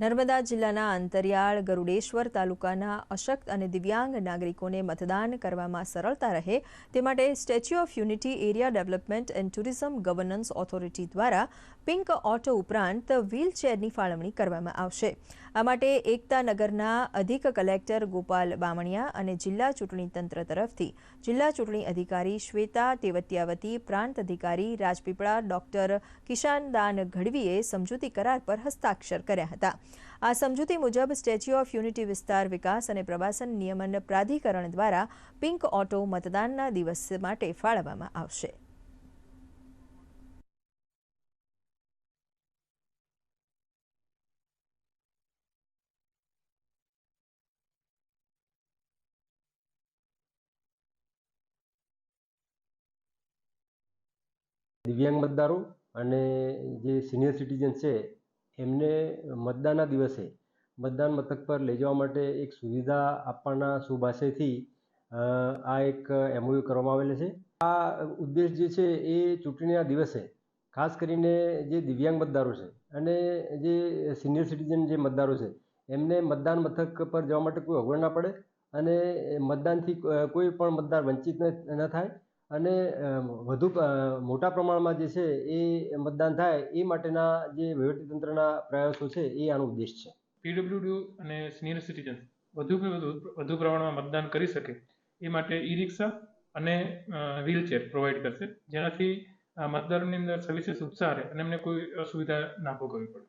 નર્મદા જિલ્લાના અંતરિયાળ, ગરુડેશ્વર તાલુકાના અશક્ત અને દિવ્યાંગ નાગરિકોને મતદાન કરવામાં સરળતા રહે તે માટે Statue of Unity Area Development and Tourism Governance Authority દ્વારા પિંક ઓટો ઉપરાંત વ્હીલચેરની ફાળવણી કરવામાં આવશે. આ માટે એકતા નગરના અધિક કલેક્ટર ગોપાલ બામણિયા અને જિલ્લા ચૂંટણી તંત્ર તરફથી જિલ્લા ચૂંટણી અધિકારી શ્વેતા તેવતિયાવતી, પ્રાંત અધિકારી રાજપીપળા ડોક્ટર કિશાનદાન ગઢવીએ સમજૂતી કરાર પર હસ્તાક્ષર કર્યા હતા. આ સમજૂતી મુજબ સ્ટેચ્યુ ઓફ યુનિટી વિસ્તાર વિકાસ અને પ્રવાસન નિયમન પ્રાધિકરણ દ્વારા પિંક ઓટો મતદાનના દિવસ માટે ફાળવવામાં આવશે. દિવ્યાંગ મતદારો અને જે સિનિયર સિટીઝન છે એમને મતદાનના દિવસે મતદાન મથક પર લઈ જવા માટે એક સુવિધા આપવાના શુભાશયથી આ એક એમઓયુ કરવામાં આવેલ છે. આ ઉદ્દેશ જે છે એ ચૂંટણીના દિવસે ખાસ કરીને જે દિવ્યાંગ મતદારો છે અને જે સિનિયર સિટીઝન જે મતદારો છે, એમને મતદાન મથક પર જવા માટે કોઈ અગવડ ના પડે અને મતદાનથી કોઈ પણ મતદાર વંચિત ન થાય અને વધુ મોટા પ્રમાણમાં જે છે એ મતદાન થાય એ માટેના જે વહીવટીતંત્રના પ્રયાસો છે એ આનો ઉદ્દેશ છે. પીડબ્લ્યુડી અને સિનિયર સિટીઝન વધુ વધુ પ્રમાણમાં મતદાન કરી શકે એ માટે ઈ રિક્ષા અને વ્હીલચેર પ્રોવાઈડ કરશે. જેનાથી મતદારોની અંદર સવિશેષ રહે અને એમને કોઈ અસુવિધા ના ભોગવવી પડે.